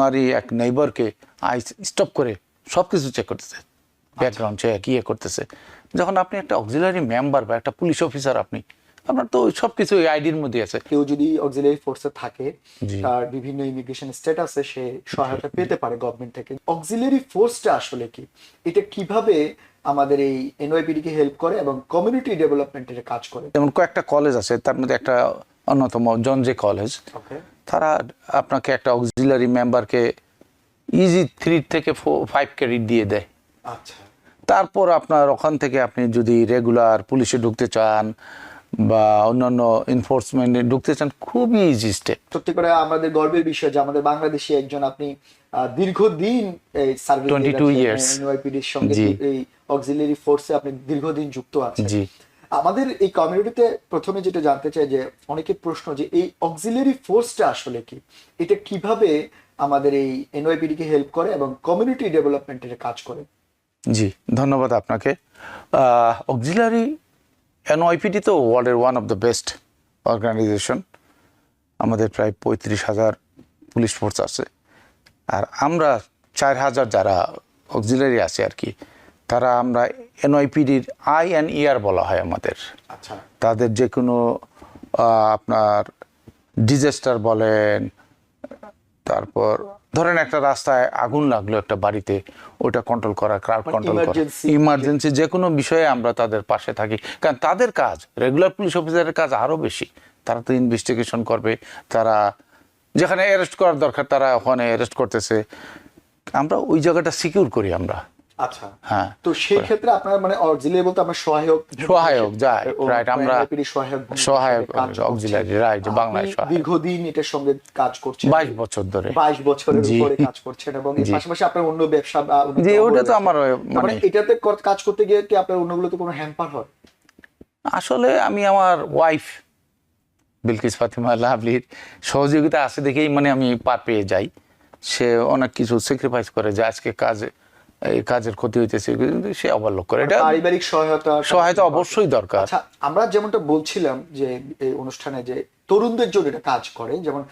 ওনারই এক নেইবারকে I stop করে সব কিছু চেক করতেছে ব্যাকগ্রাউন্ড চেক ইয়ে করতেছে। যখন আপনি একটা অক্সিলারি মেম্বার বা একটা পুলিশ অফিসার আপনি আপনার তো সব কিছু আইডির মধ্যে আছে। কেউ যদি অক্সিলারি ফোর্সে থাকে তার বিভিন্ন ইমিগ্রেশন স্ট্যাটাসে সে সহায়তা পেতে পারে গভর্নমেন্ট থেকে। অক্সিলারি ফোর্সটা আসলে কি? এটা কীভাবে আমাদের এই এনওয়াইপিডি কে হেল্প করে এবং কমিউনিটি ডেভেলপমেন্টের কাজ করে? যেমন কয়েকটা কলেজ আছে তার মধ্যে একটা অন্যতম জনজে কলেজ তারা আপনাকে একটা অক্সিলারি মেম্বারকে ইজি থ্রি থেকে ফাইভ ক্রেডিট দিয়ে দেয়। আচ্ছা। তারপর আপনার ওখান থেকে আপনি যদি রেগুলার পুলিশে ঢুকতে চান বা অন্যান্য এনফোর্সমেন্টে ঢুকতে চান খুবই ইজি স্টেপ সত্যি করে আমাদের গর্বের বিষয় যে আমাদের বাংলাদেশি একজন আপনি দীর্ঘদিন এই সার্ভিস 22 years। এনওয়াইপিডির সঙ্গে এই অক্সিলারি ফোর্সে আপনি দীর্ঘদিন যুক্ত আছেন। জি। আমাদের এই কমিউনিটিতে প্রথমে যেটা জানতে চাই যে অনেকের প্রশ্ন যে এই অক্সিলারি ফোর্সটা আসলে কি? এটা কীভাবে আমাদের এই এনওয়াইপিডি কে হেল্প করে এবং কমিউনিটি ডেভেলপমেন্টের কাজ করে? জি, ধন্যবাদ আপনাকে। অক্সিলারি এনওয়াইপিটি তো ওয়ার্ল্ডের one of the best organization আমাদের প্রায় পঁয়ত্রিশ হাজার পুলিশ ফোর্স আছে। আর আমরা চার হাজার যারা অক্সিলারি আছে আর কি, তারা আমরা এনওয়াইপিডির আই অ্যান্ড ইয়ার বলা হয় আমাদের। আচ্ছা। তাদের যে কোনো আপনার ডিজাস্টার বলেন তারপর ধরেন একটা রাস্তায় আগুন লাগল একটা বাড়িতে ওটা কন্ট্রোল করা ক্রাউড মানে কন্ট্রোল করা। ইমার্জেন্সি যে কোনো বিষয়ে আমরা তাদের পাশে থাকি। কারণ তাদের কাজ রেগুলার পুলিশ অফিসারের কাজ আরও বেশি। তারা তো ইনভেস্টিগেশন করবে তারা যেখানে অ্যারেস্ট করার দরকার তারা ওখানে অ্যারেস্ট করতেছে। আমরা ওই জায়গাটা সিকিউর করি আমরা। আচ্ছা। হ্যাঁ তো সেই ক্ষেত্রে আপনারা মানে অক্সিলারি বলতে আমরা সহায়ক সহায়ক যায় রাইট আমরা সহায়ক সহায়ক হিসেবে কাজ করছে। অক্সিলারি রাইট বাংলায় সহায়ক। দীর্ঘদিন এটার সঙ্গে কাজ করছেন। বাইশ বছর ধরে। বাইশ বছরের উপরে কাজ করছেন এবং এর পাশাপাশি আপনার অন্য ব্যবসা জি ওটা তো আমার মানে মানে এটাতে কাজ করতে গিয়ে কি আপনার অন্যগুলোতে কোনো হ্যাম্পার হয়? আসলে আমি আমার ওয়াইফ বিলকিস ফাতিমা লাভলির সহযোগিতা আছে দেখেই মানে আমি পার পেয়ে যাই। সে অনেক কিছু স্যাক্রিফাইস করে যে আজকে কাজে এই কাজের ক্ষতি হইতেছে কিন্তু সে অবলোক করে। এটা পারিবারিক সহায়তা সহায়তা অবশ্যই দরকার। আচ্ছা আমরা যেমনটা বলছিলাম যে এই অনুষ্ঠানে যে তরুণদের জন্য এটা কাজ করে যেমন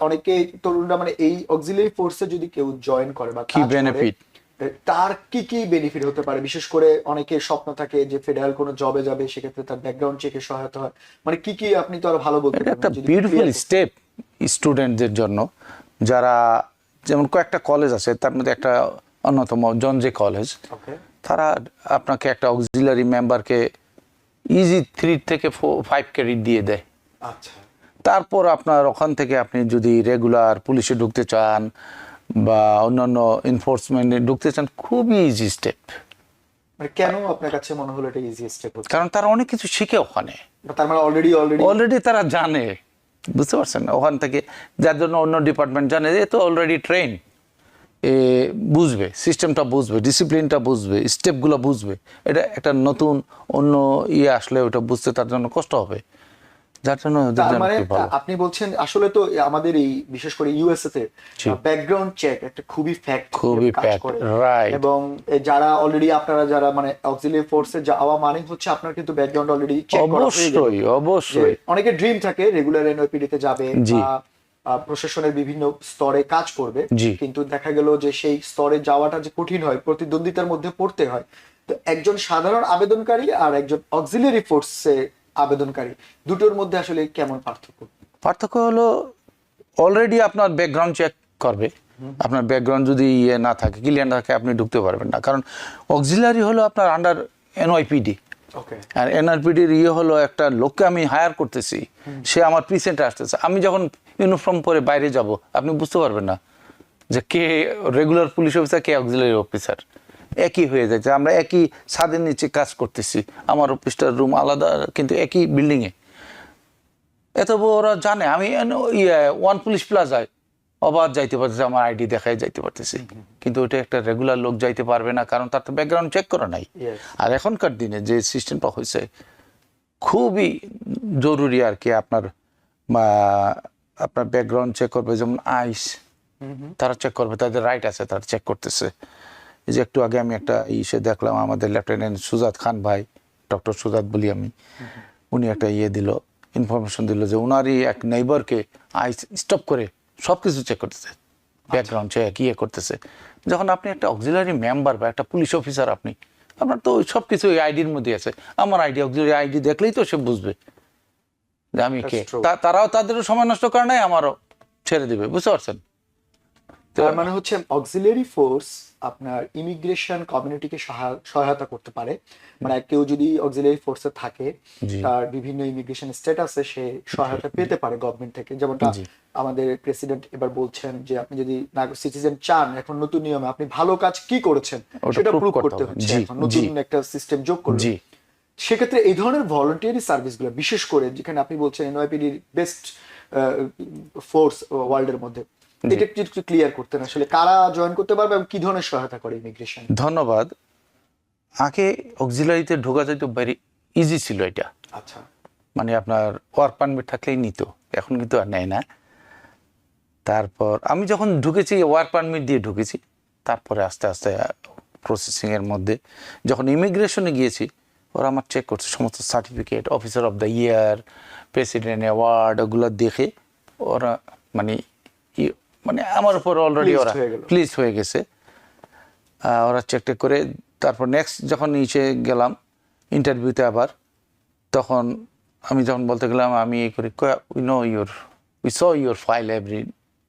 অনেকে তরুণরা মানে এই অক্সিলারি ফোর্সে যদি কেউ জয়েন করে বা কি? এ, তার কি কি বেনিফিট হতে পারে? বিশেষ করে অনেকে স্বপ্ন থাকে যে ফেডারেল কোনো জবে যাবে সেক্ষেত্রে তার ব্যাকগ্রাউন্ড চেকের সহায়তা হয়। মানে কি কি আপনি তো আরও ভালো বলতে এটা পারবেন, একটা বিউটিফুল স্টেপ স্টুডেন্টদের জন্য। যারা যেমন কয়েকটা কলেজ আছে তার মধ্যে একটা অন্যতম জনজে কলেজ তারা আপনাকে একটা অক্সিলারি মেম্বারকে ইজি থ্রি থেকে ফাইভ ক্রেডিট দিয়ে দেয়। আচ্ছা। তারপর আপনার ওখান থেকে আপনি যদি রেগুলার পুলিশে ঢুকতে চান বা অন্যান্য এনফোর্সমেন্টে ঢুকতে চান খুবই ইজি স্টেপ মানে কেন আপনার কাছে মনে হলো এটা ইজি স্টেপ কারণ তারা অনেক কিছু শিখে ওখানে। তার মানে অলরেডি অলরেডি অলরেডি তারা জানে। বুঝতে পারছেন? ওখান থেকে যার জন্য অন্য ডিপার্টমেন্ট জানে এ তো অলরেডি ট্রেন বুঝবে সিস্টেমটা বুঝবে ডিসিপ্লিনটা বুঝবে স্টেপগুলো বুঝবে। এটা একটা নতুন অন্য ইয়ে আসলে ওটা বুঝতে তার জন্য কষ্ট হবে। যার জন্য মানে আপনি বলছেন আসলে তো আমাদের এই বিশেষ করে ইউএসএ তে ব্যাকগ্রাউন্ড চেক একটা খুবই ফ্যাক্ট খুবই fact, এবং যারা অলরেডি আপনারা যারা মানে অক্সিলারি ফোর্সে যাওয়া মানে হচ্ছে আপনার কিন্তু ব্যাকগ্রাউন্ড অলরেডি চেক করা হয়ে অবশ্যই অবশ্যই। অনেকে ড্রিম থাকে রেগুলার এনওপিডি তে যাবে বা প্রশাসনের বিভিন্ন স্তরে কাজ করবে। কিন্তু দেখা গেল যে সেই স্তরে যাওয়াটা যে কঠিন হয় প্রতিদ্বন্দ্বিতার মধ্যে পড়তে হয়। তো একজন সাধারণ আবেদনকারী আর একজন অক্সিলারি ফোর্সে আবেদনকারী দুটোর মধ্যে আসলে কেমন পার্থক্য? পার্থক্য হলো অলরেডি আপনার ব্যাকগ্রাউন্ড চেক করবে। আপনার ব্যাকগ্রাউন্ড যদি ইয়ে না থাকে ক্লিয়ার না থাকে আপনি ঢুকতে পারবেন না। কারণ অক্সিলারি হলো আপনার আন্ডার এনওয়াইপিডি আর এনআরপিডির ইয়ে হলো একটা লোককে আমি হায়ার করতেছি। সে আমার পিসেন্টে আসতেছে। আমি যখন ইউনিফর্ম পরে বাইরে যাব আপনি বুঝতে পারবেন না যে কে রেগুলার পুলিশ অফিসার কে অক্সিলারি অফিসার একই হয়ে যায় যে আমরা একই ছাদের নিচে কাজ করতেছি আমার অফিসটার রুম আলাদা কিন্তু একই বিল্ডিংয়ে এত ওরা জানে আমি ইয়ে ওয়ান পুলিশ প্লাজায় অবাধ যাইতে পারতেছি আমার আইডি দেখায় যাইতে পারতেছি। কিন্তু ওটা একটা রেগুলার লোক যাইতে পারবে না কারণ তার তো ব্যাকগ্রাউন্ড চেক করা নাই। আর এখনকার দিনে যে সিস্টেমটা হয়েছে খুবই জরুরি আর কি আপনার আপনার ব্যাকগ্রাউন্ড চেক করবে যেমন আইস তারা চেক করবে তাদের রাইট আছে তারা চেক করতেছে। এই যে একটু আগে আমি একটা ইসে দেখলাম আমাদের লেফটেন্যান্ট সুজাত খান ভাই ডক্টর সুজাত বলি আমি উনি একটা ইয়ে দিল ইনফরমেশন দিল যে উনারই এক নেইবারকে আইস স্টপ করে সব কিছু চেক করতেছে ব্যাকগ্রাউন্ড চেক ইয়ে করতেছে। যখন আপনি একটা অক্সিলারি মেম্বার বা একটা পুলিশ অফিসার আপনি আপনার তো ওই সব কিছু ওই আইডির মধ্যে আছে। আমার আইডি অক্সিলারি আইডি দেখলেই তো সে বুঝবে। যে আমি কে? তারাও তাদেরও সময় নষ্ট করে নাই আমারও ছেড়ে দিবে বুঝতে পারছেন? তার মানে হচ্ছে অক্সিলারি ফোর্স আপনার ইমিগ্রেশন কমিউনিটিকে সহায়তা করতে পারে। মানে কেউ যদি অক্সিলারি ফোর্সে থাকে তার বিভিন্ন ইমিগ্রেশন স্ট্যাটাসে সে সহায়তা পেতে পারে গভর্নমেন্ট থেকে। যেমনটা আমাদের প্রেসিডেন্ট এবার বলছেন যে আপনি যদি সিটিজেন চান এখন নতুন নিয়মে আপনি ভালো কাজ কি করেছেন? সেটা প্রুভ করতে হচ্ছে। এখন নতুন একটা সিস্টেম যোগ করবে জি। সেক্ষেত্রে এই ধরনের ভলেন্টিয়ারি সার্ভিসগুলো বিশেষ করে যেখানে আপনি বলছেন এনওয়াইপিডির বেস্ট ফোর্স ওয়ার্ল্ডের মধ্যে এটা একটু ক্লিয়ার করতেন আসলে কারা জয়েন করতে পারবে এবং কি ধরনের সহায়তা করে ইমিগ্রেশন ধন্যবাদ। আগে অক্সিলারিতে ঢোকা যেত ভেরি ইজি ছিল এটা। আচ্ছা। মানে আপনার ওয়ার্ক পারমিট থাকলেই নিত এখন কিন্তু আর নেয় না। তারপর আমি যখন ঢুকেছি ওয়ার্ক পারমিট দিয়ে ঢুকেছি তারপরে আস্তে আস্তে প্রসেসিং এর মধ্যে যখন ইমিগ্রেশনে গিয়েছি ওরা আমার চেক করছে সমস্ত certificate officer of the year president award ওগুলো দেখে ওরা মানে মানে আমার উপর অলরেডি ওরা প্লিজ হয়ে গেছে। ওরা চেক টেক করে তারপর নেক্সট যখন নিচে গেলাম ইন্টারভিউতে আবার তখন আমি যখন বলতে গেলাম আমি এই করি we know your we saw your file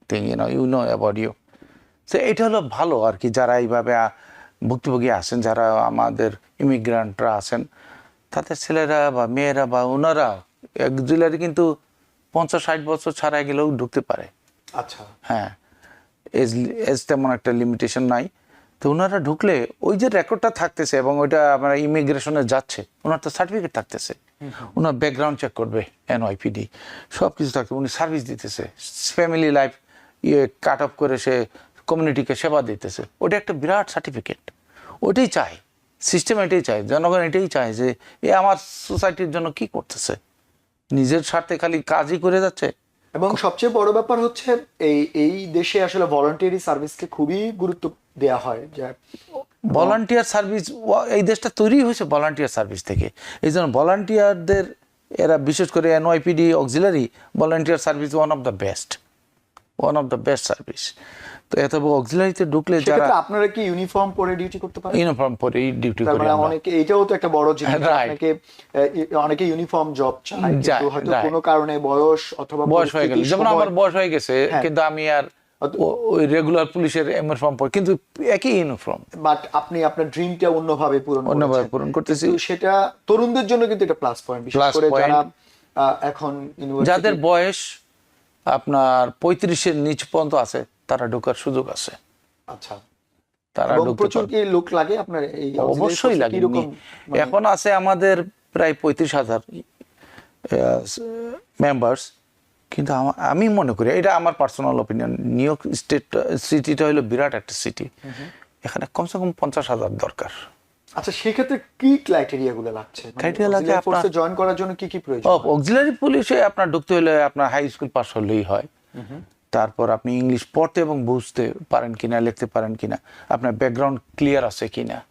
everything you know you know about you তো এটা হলো ভালো আর কি যারা এইভাবে ভুক্তভোগী আছেন যারা আমাদের ইমিগ্রান্টরা আছেন তাদের ছেলেরা বা মেয়েরা বা ওনারা একজুলারি কিন্তু পঞ্চাশ ষাট বছর ছাড়া গেলেও ঢুকতে পারে। আচ্ছা। হ্যাঁ এজ এজ তেমন একটা লিমিটেশন নাই। তো ওনারা ঢুকলে ওই যে রেকর্ডটা থাকতেছে এবং ওইটা আপনার ইমিগ্রেশনে যাচ্ছে ওনার তো সার্টিফিকেট থাকতেছে। ওনার ব্যাকগ্রাউন্ড চেক করবে এনওয়াইপিডি সব কিছু থাকবে উনি সার্ভিস দিতেছে। ফ্যামিলি লাইফ ইয়ে কাট অফ করে সে কমিউনিটিকে সেবা দিতেছে। ওটা একটা বিরাট সার্টিফিকেট ওটাই চাই সিস্টেম এটাই চায় জনগণ এটাই চায় যে এ আমার সোসাইটির জন্য কি করতেছে? নিজের স্বার্থে খালি কাজই করে যাচ্ছে? এবং সবচেয়ে বড় ব্যাপার হচ্ছে এই এই দেশে আসলে ভলান্টিয়ারি সার্ভিসকে খুবই গুরুত্ব দেয়া হয় যে ভলান্টিয়ার সার্ভিস এই দেশটা তৈরি হয়েছে ভলান্টিয়ার সার্ভিস থেকে। এই জন্য ভলান্টিয়ারদের এরা বিশেষ করে NYPD auxiliary volunteer service one of the best one of the best service তো এত অক্সিলারিতে ঢুকলে যারা আপনারা কি ইউনিফর্ম পরে ডিউটি করতে পারেন? ইউনিফর্ম পরে ডিউটি করি মানে অনেকে এটাও তো একটা বড় জিনিস। অনেকে অনেকে ইউনিফর্ম জব চায় কিন্তু হয়তো কোনো কারণে বয়স অথবা বয়স হয়ে গেল যেমন আমার বয়স হয়ে গেছে হ্যাঁ। কিন্তু আমি আর ওই রেগুলার পুলিশের ইউনিফর্ম পরে কিন্তু একই ইউনিফর্ম বাট আপনি আপনার ড্রিমটা অন্যভাবে পূরণ অন্যভাবে পূরণ করতেছি। সেটা তরুণদের জন্য কিন্তু এটা প্লাস পয়েন্ট বিশেষ করে যারা এখন যাদের বয়স আপনার পঁয়ত্রিশের নিচ পর্যন্ত আছে তারা ঢোকার সুযোগ আছে। আচ্ছা। তারা প্রচুর কি লোক লাগে আপনার এই অবশ্যই লাগে মানে- এখন আছে আমাদের প্রায় পঁয়ত্রিশ হাজার মেম্বার্স কিন্তু আমি মনে করি এটা আমার personal opinion New York state সিটিটা হলো বিরাট একটা সিটি এখানে কমসে কম পঞ্চাশ হাজার দরকার। আচ্ছা সেক্ষেত্রে কি ক্রাইটেরিয়া গুলো লাগছে? Criteria লাগে আপনার- জয়েন করার জন্য কি কি প্রয়োজন অক্সিলারি পুলিশে আপনার ঢুকতে হলে আপনার হাই স্কুল পাস হলেই হয়। তারপর আপনি ইংলিশ পড়তে এবং বুঝতে পারেন কিনা লিখতে পারেন কিনা আপনার ব্যাকগ্রাউন্ড ক্লিয়ার আছে কিনা।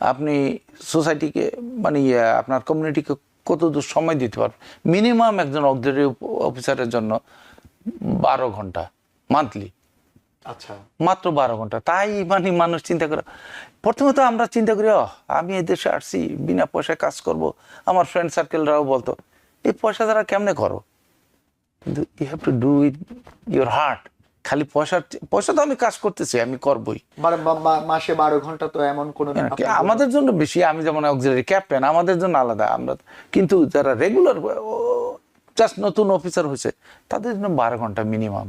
আপনি সোসাইটিকে মানে ইয়ে, আপনার কমিউনিটিকে কত দূর সময় দিতে পারবেন? মিনিমাম একজন অক্সিলারি অফিসারের জন্য বারো ঘণ্টা মান্থলি আচ্ছা। মাত্র বারো ঘণ্টা। তাই মানে মানুষ চিন্তা করে প্রথমত আমরা চিন্তা করি "অহ, আমি এই দেশে আসছি বিনা পয়সায় কাজ করব। আমার ফ্রেন্ড সার্কেলরাও বলতো এই পয়সা দ্বারা কেমনে করো? কিন্তু you have to do it your heart খালি পয়সা পয়সা তো আমি কাজ করতেছি আমি করবই। মাসে বারো ঘণ্টা তো এমন কোনো আপনার আমাদের জন্য বেশি আমি যেমন অক্সিলারি ক্যাপ্টেন আমাদের জন্য আলাদা আমরা কিন্তু যারা রেগুলার জাস্ট নতুন অফিসার হয়েছে তাদের জন্য বারো ঘণ্টা মিনিমাম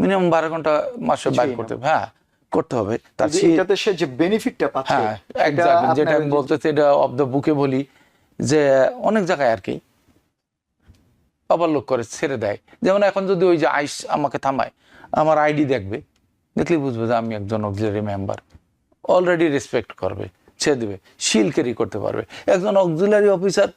মিনিমাম বারো ঘণ্টা মাসে বাইর করতে হবে। হ্যাঁ করতে হবে। তার এটাতে সে যে বেনিফিটটা পাচ্ছে হ্যাঁ এটা যেটা আমি বলতেছি এটা অফ দ্য বুকে বলি যে অনেক জায়গায় আর কি ওভারলোক করে ছেড়ে দেয়। যেমন এখন যদি ওই যে আইস আমাকে থামায় আমার আইডি দেখবে দেখলে বুঝবে যে আমি একজন অক্সিলারি মেম্বার অলরেডি রেসপেক্ট করবে ছেড়ে দেবে শিল ক্যারি করতে পারবে। একজন auxiliary officer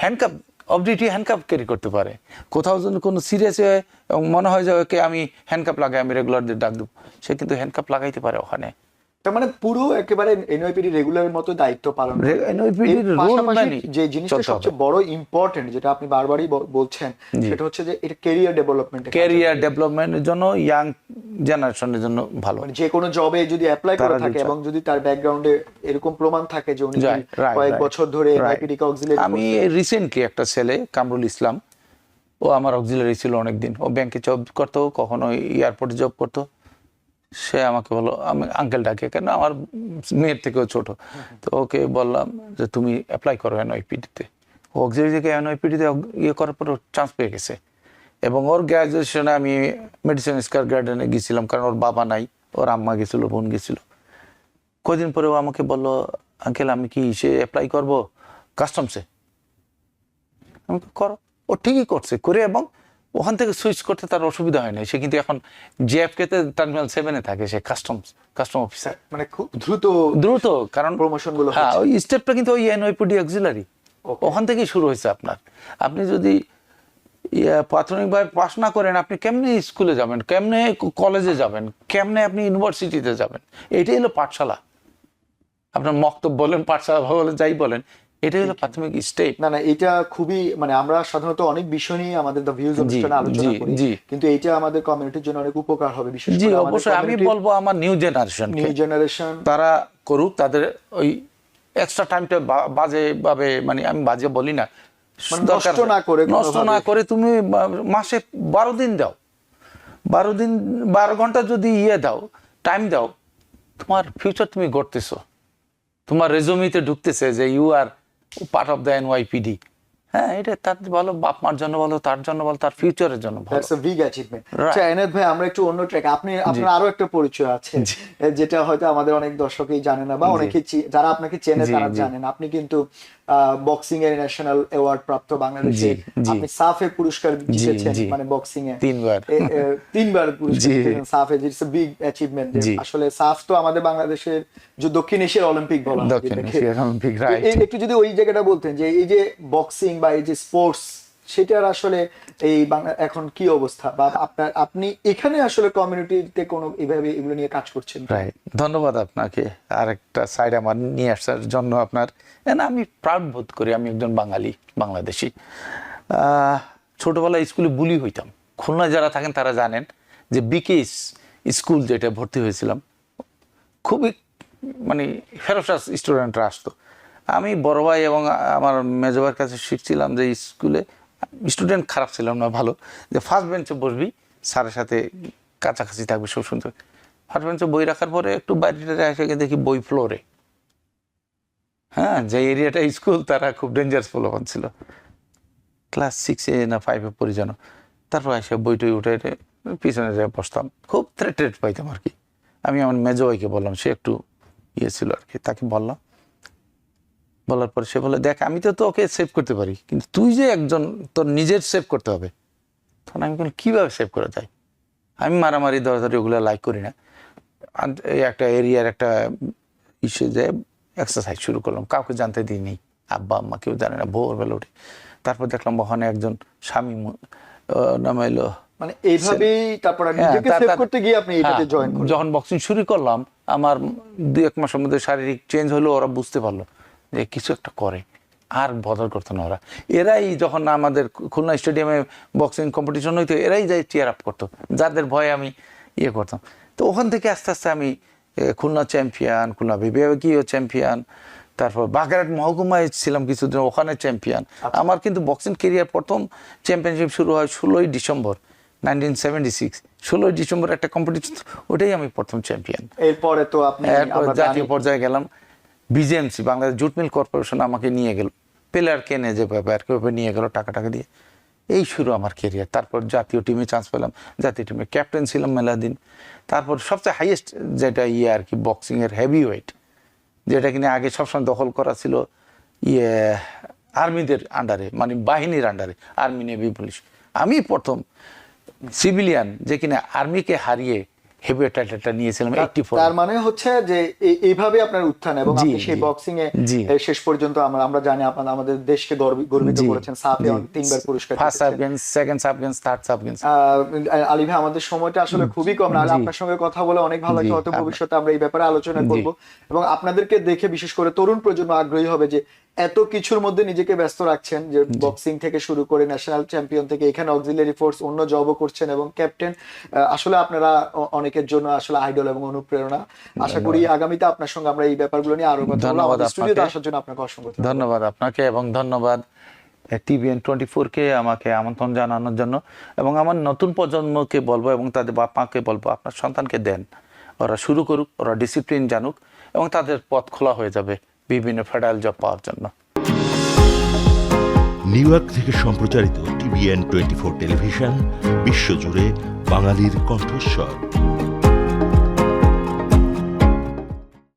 handcuff off duty handcuff carry করতে পারে। কোথাও যদি কোনো সিরিয়াস হয় এবং মনে হয় যে ওকে আমি হ্যান্ডকাপ লাগাই, আমি রেগুলারদের ডাক দেবো। সে কিন্তু হ্যান্ডকাপ লাগাইতে পারে ওখানে। তার মানে পুরো একেবারে এনওপিডি রেগুলার মতো দায়িত্ব পালন পাশাপাশি মানি যে জিনিসটা সবচেয়ে বড় ইম্পর্টেন্ট যেটা আপনি বারবারই বলছেন সেটা হচ্ছে যে এটা ক্যারিয়ার ডেভেলপমেন্ট ক্যারিয়ার ডেভেলপমেন্টের জন্য ইয়াং জেনারেশনের জন্য ভালো। মানে যে কোনো জবে যদি অ্যাপ্লাই করে থাকে এবং যদি তার ব্যাকগ্রাউন্ডে এরকম প্রমাণ থাকে যে উনি কয়েক বছর ধরে. এনআইপিডি অক্সিলারি আমি রিসেন্টলি একটা ছেলে কামরুল ইসলাম ও আমার অক্সিলারি ছিল অনেকদিন। ও ব্যাংকে জব করতো কখনো এয়ারপোর্টে জব করতো। সে আমাকে বলো আমি আঙ্কেল ডাকে কেন? আমার মেয়ের থেকেও ছোট। তো ওকে বললাম যে তুমি অ্যাপ্লাই করো এনআইপিডিতে ও অক্সিলারি থেকে এনআইপিডিতে ইয়ে করার পর চান্স পেয়ে গেছে। এবং ওর গ্র্যাজুয়েশনে আমি মেডিসিন স্কার গার্ডেনে গেছিলাম কারণ ওর বাবা নাই ওর আম্মা গেছিল বোন গেছিল। কদিন পরে ও আমাকে বলল আঙ্কেল আমি কি সে অ্যাপ্লাই করব? কাস্টমসে আমি বললাম, করো। ও ঠিকই করছে করে এবং ওখান থেকে সুইচ করতে তার অসুবিধা হয় না সে কিন্তু এখন জিএফকে তে টার্মিনাল সেভেনে থাকে সে কাস্টমস কাস্টম অফিসার মানে খুব দ্রুত দ্রুত কারণ Promotion গুলো হ্যাঁ ওই স্টেপটা কিন্তু ওই এনওইপিডি অক্সিলারি. ওখান থেকেই শুরু হয়েছে আপনার। আপনি যদি ইয়ে, প্রাথমিকভাবে পাস না করেন আপনি কেমনে স্কুলে যাবেন? কেমনে কলেজে যাবেন? কেমনে আপনি ইউনিভার্সিটিতে যাবেন? এটাই হলো পাঠশালা। আপনার মক্তব্য বলেন পাঠশালা বলেন যাই বলেন। এটাই হলো প্রাথমিক স্টেপ না না এটা খুবই মানে আমরা সাধারণত অনেক বিষয় নিয়ে আমাদের দ্য ভিউজ অনুষ্ঠানে আলোচনা করি। কিন্তু এইটা আমাদের কমিউনিটির জন্য অনেক উপকার হবে বিশেষ করে অবশ্যই আমি বলব আমার নিউ জেনারেশন নিউ জেনারেশন তারা করুক তাদের ওই এক্সট্রা টাইমটা বাজে ভাবে মানে আমি বাজে বলি না মানে নষ্ট না করে নষ্ট না করে তুমি মাসে বারো দিন দাও। বারো দিন বারো ঘণ্টা যদি ইয়ে দাও টাইম দাও তোমার ফিউচার তুমি গড়তেছো। তোমার রেজুমিতে ঢুকতেছে যে you are part of the NYPD হ্যাঁ এটা তার বলো বাপ মার জন্য বলো তার জন্য বলো তার ফিউচারের জন্য ভালো দ্যাটস আ বিগ অ্যাচিভমেন্ট. আচ্ছা এনাদ ভাই আমরা একটু অন্য ট্র্যাক আপনি আপনার আরও একটা পরিচয় আছে যেটা হয়তো আমাদের অনেক দর্শকই জানে না বা অনেকে যারা আপনাকে চেনে তারা। জানেন আপনি কিন্তু বক্সিং এর ন্যাশনাল অ্যাওয়ার্ড প্রাপ্ত বাংলাদেশে। আপনি সাফে পুরস্কার জিতেছেন মানে বক্সিং এ তিনবার। তিনবার পুরস্কার। জিতেছেন সাফে ইটস বিগ অ্যাচিভমেন্ট আসলে সাফ তো আমাদের বাংলাদেশের যে দক্ষিণ এশিয়ার অলিম্পিক বলা হয় একটু যদি ওই জায়গাটা বলতেন যে এই যে বক্সিং বা এই যে স্পোর্টস সেটার আসলে এই বাংলা এখন কি অবস্থা? বা আপনার, আপনি এখানে আসলে কমিউনিটিতে কোনো এইভাবে এগুলো নিয়ে কাজ করছেন রাইট ধন্যবাদ আপনাকে। আরেকটা সাইড আমার নিয়ে আসার জন্য আপনার And আমি প্রাউড বোধ করি আমি একজন বাঙালি, বাংলাদেশি। ছোটবেলায় স্কুলে বুলি হইতাম। খুলনা যারা থাকেন তারা জানেন যে বিকেএস স্কুল যেটা ভর্তি হয়েছিলাম, খুবই মানে ফেরসাস স্টুডেন্টরা আসতো। আমি বড় ভাই এবং আমার মেজবার কাছে শিখছিলাম যে স্কুলে স্টুডেন্ট খারাপ ছিলাম না, ভালো। যে ফার্স্ট বেঞ্চে বসবি, স্যারের সাথে কাছাকাছি থাকবি সব শুনতে ফার্স্ট বেঞ্চে বই রাখার পরে একটু বাইরে এসে গিয়ে দেখি বই ফ্লোরে হ্যাঁ যে এরিয়াটা স্কুল তারা খুব ডেঞ্জারাস ফলোবান ছিল। ক্লাস সিক্সে না ফাইভে পড়ি যেন। তারপর এসে বইটই উঠে পিছনে যেয়ে বসতাম। খুব থ্রেট ট্রেট পাইতাম আর কি। আমি আমার মেজো ভাইকে বললাম, সে একটু ইয়ে ছিল আর কি, তাকে বললাম বলার পর সে বলে দেখ আমি তো তোকে সেভ করতে পারি কিন্তু তুই যে একজন তোর নিজের সেভ করতে হবে। তখন আমি বললাম কীভাবে সেভ করা যায়? আমি মারামারি দরদারি ওগুলো লাইক করি না। এই একটা এরিয়ার একটা ইসে যে এক্সারসাইজ শুরু করলাম কাউকে জানতে দিইনি আব্বা আম্মা কেউ জানে না ভোরবেলা উঠে। তারপর দেখলাম ওখানে একজন স্বামী ম- আহ, নাম এলো মানে এইভাবেই তারপর আর হ্যাঁ, নিজেকে তার- সেভ করতে গিয়ে আপনি এটাতে হ্যাঁ, জয়েন যখন বক্সিং শুরু করলাম আমার দুই এক মাসের মধ্যে শারীরিক চেঞ্জ হলো ওরা বুঝতে পারল। যে কিছু একটা করে আর বদল করতো না ওরা। এরাই যখন আমাদের খুলনা স্টেডিয়ামে বক্সিং কম্পিটিশন হইতো এরাই যাই চেয়ার আপ করতো যাদের ভয়ে আমি ইয়ে করতাম। তো ওখান থেকে আস্তে আস্তে আমি খুলনা চ্যাম্পিয়ন খুলনা বিভাগীয় চ্যাম্পিয়ন তারপর বাগেরহাট মহকুমায় ছিলাম কিছুদিন ওখানে চ্যাম্পিয়ন আমার কিন্তু বক্সিং কেরিয়ার প্রথম চ্যাম্পিয়নশিপ শুরু হয় ষোলোই ডিসেম্বর নাইনটিন সেভেন্টি সিক্স ষোলোই ডিসেম্বর একটা কম্পিটিশন ওটাই আমি প্রথম চ্যাম্পিয়ন এরপরে তো আপনি জাতীয় পর্যায়ে গেলাম। BJMC, Bangladesh jute mill corporation আমাকে নিয়ে গেল। প্লেয়ার কেনে যে ব্যাপার নিয়ে গেল টাকা টাকা দিয়ে। এই শুরু আমার কেরিয়ার তারপর জাতীয় টিমে চান্স পেলাম। জাতীয় টিমে ক্যাপ্টেন ছিলাম মেলা দিন তারপর সবচেয়ে হাইয়েস্ট যেটা ইয়ে আর কি বক্সিংয়ের হেভি ওয়েট যেটা কিনা আগে সবসময় দখল করা ছিল ইয়ে আর্মিদের আন্ডারে মানে বাহিনীর আন্ডারে আর্মি, নেভি, পুলিশ। আমি প্রথম সিভিলিয়ান যে কিনা আর্মিকে হারিয়ে হেভিওয়েট টাইটেলটা নিয়েছিলাম এইটটি ফোর তার মানে হচ্ছে যে এইভাবে আপনার উত্থান এবং আপনি সেই বক্সিং এ শেষ পর্যন্ত আমরা আমরা জানি আপনার আমাদের দেশকে গর্বিত করেছেন। সাফে তিনবার পুরস্কার ফার্স্ট জিতেছেন। সেকেন্ড সাবগেন্স থার্ড সাবগেন্স আলী ভাই আমাদের সময়টা আসলে খুবই কম না। আপনার সঙ্গে কথা বলে অনেক ভালো জি, লাগছে হয়তো ভবিষ্যতে আমরা এই ব্যাপারে আলোচনা। করব। এবং আপনাদেরকে দেখে বিশেষ করে তরুণ প্রজন্ম আগ্রহী হবে যে এত কিছুর মধ্যে নিজেকে ব্যস্ত রাখছেন যে বক্সিং থেকে শুরু করে ন্যাশনাল চ্যাম্পিয়ন থেকে এখানে অক্সিলারি ফোর্স অন্য জবও করছেন এবং ক্যাপ্টেন আসলে আপনারা অনেকের জন্য আসলে আইডল এবং অনুপ্রেরণা। আশা করি আগামীতে আপনার সঙ্গে আমরা এই ব্যাপারগুলো নিয়ে আরও কথা বলব। আমাদের স্টুডিওতে। আসার জন্য আপনাকে অসংখ্য ধন্যবাদ। ধন্যবাদ আপনাকে এবং ধন্যবাদ টিভিএন টোয়েন্টি ফোরকে আমাকে আমন্ত্রণ জানানোর জন্য এবং আমার নতুন প্রজন্মকে বলব এবং তাদের বাপ মাকে বলব আপনার সন্তানকে দেন। ওরা শুরু করুক ওরা ডিসিপ্লিন জানুক এবং তাদের পথ খোলা হয়ে যাবে। বিভিন্ন ফেডারেল জব পাওয়ার জন্য। নিউ ইয়র্ক থেকে সম্প্রচারিত টিভিএন টোয়েন্টি ফোর টেলিভিশন, বিশ্বজুড়ে বাঙালির কণ্ঠস্বর।